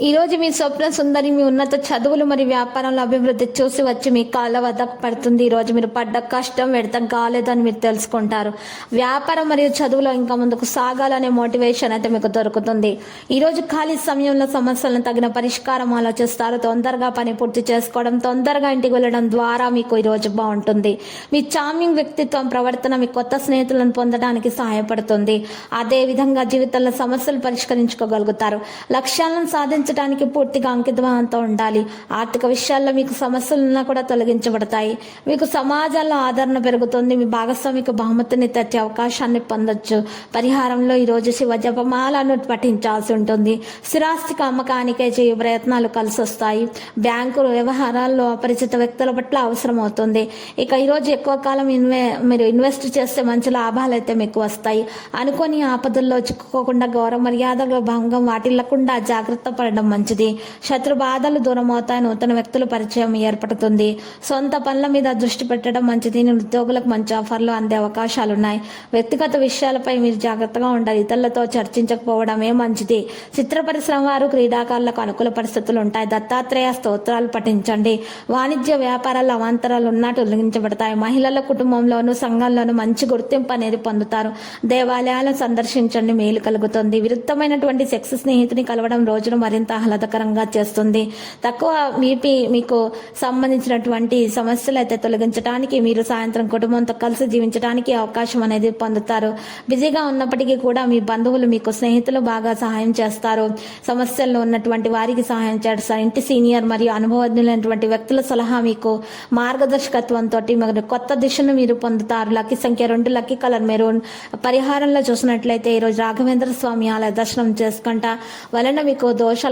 ఈ రోజు మీ స్వప్న సుందరి మీ ఉన్నత చదువులు మరియు వ్యాపారంలో అభివృద్ధి చూసి వచ్చి మీ కాళ్ళ వద్ద పడుతుంది. ఈరోజు మీరు పడ్డ కష్టం వ్యర్థం కాలేదని మీరు తెలుసుకుంటారు. వ్యాపారం మరియు చదువులో ఇంకా ముందుకు సాగాలనే మోటివేషన్ అయితే మీకు దొరుకుతుంది. ఈరోజు ఖాళీ సమయంలో సమస్యలను తగిన పరిష్కారం ఆలోచిస్తారు. తొందరగా పని పూర్తి చేసుకోవడం తొందరగా ఇంటికి వెళ్ళడం ద్వారా మీకు ఈరోజు బాగుంటుంది. మీ చామింగ్ వ్యక్తిత్వం ప్రవర్తన మీ కొత్త స్నేహితులను పొందడానికి సహాయపడుతుంది. అదేవిధంగా జీవితంలో సమస్యలు పరిష్కరించుకోగలుగుతారు. లక్ష్యాలను సాధించడానికి పూర్తిగా అంకితభావంతో ఉండాలి. ఆర్థిక విషయాల్లో మీకు సమస్యలు ఉన్నా కూడా తొలగించబడతాయి. మీకు సమాజంలో ఆదరణ పెరుగుతుంది. మీ భాగస్వామికి బహుమతిని తెచ్చే అవకాశాన్ని పొందొచ్చు. పరిహారంలో ఈరోజు శివ జపమాలను పఠించాల్సి ఉంటుంది. స్థిరాస్తికి అమ్మకానికే చేయు ప్రయత్నాలు కలిసి వస్తాయి. బ్యాంకు వ్యవహారాల్లో అపరిచిత వ్యక్తుల పట్ల అవసరం అవుతుంది. ఇక ఈరోజు ఎక్కువ కాలం ఇన్వే మీరు ఇన్వెస్ట్ చేస్తే మంచి లాభాలు అయితే మీకు వస్తాయి. అనుకోని ఆపదల్లో చిక్కుకోకుండా గౌరవ మర్యాదల భంగం వాటిల్లకుండా జాగ్రత్త పడడం మంచిది. శత్రు బాధలు దూరం అవుతాయి నూతన వ్యక్తుల పరిచయం ఏర్పడుతుంది. సొంత పనుల మీద దృష్టి పెట్టడం మంచిది. ఉద్యోగులకు మంచి ఆఫర్లు అందే అవకాశాలు ఉన్నాయి వ్యక్తిగత విషయాలపై మీరు జాగ్రత్తగా ఉండాలి. ఇతరులతో చర్చించకపోవడమే మంచిది. చిత్ర పరిశ్రమ వారు క్రీడాకారులకు అనుకూల పరిస్థితులు ఉంటాయి. దత్తాత్రేయ స్తోత్రాలు పఠించండి. వాణిజ్య వ్యాపారాలు అవాంతరాలు ఉన్నట్టు ఉల్లంఘించబడతాయి. మహిళల కుటుంబంలోనూ సంఘంలోనూ మంచి గుర్తింపు అనేది పొందుతారు. దేవాలయాలను సందర్శించండి. మేలు కలుగుతుంది. విరుద్ధమైనటువంటి సెక్స్ స్నేహితుని కలవడం రోజును మరింత ఆహ్లాదకరంగా చేస్తుంది. తక్కువ బీపీ మీకు సంబంధించినటువంటి సమస్యలు అయితే తొలగించడానికి మీరు సాయంత్రం కుటుంబంతో కలిసి జీవించడానికి అవకాశం అనేది పొందుతారు. బిజీగా ఉన్నప్పటికీ కూడా మీ బంధువులు మీకు స్నేహితులు బాగా సహాయం చేస్తారు. సమస్యల్లో ఉన్నటువంటి వారికి సహాయం చేస్తారు. ఇంటి సీనియర్ మరియు అనుభవజ్ఞులైనటువంటి వ్యక్తుల సలహా మీకు మార్గదర్శకత్వంతో మీరు కొత్త దిశను మీరు పొందుతారు. లక్కీ సంఖ్య రెండు లక్కీ కలర్ మెరూన్ పరిహారంలో చూసినట్లయితే ఈరోజు రాఘవేంద్ర స్వామి ఆలయ దర్శనం చేసుకుంటా. వలన మీకు దోషాలు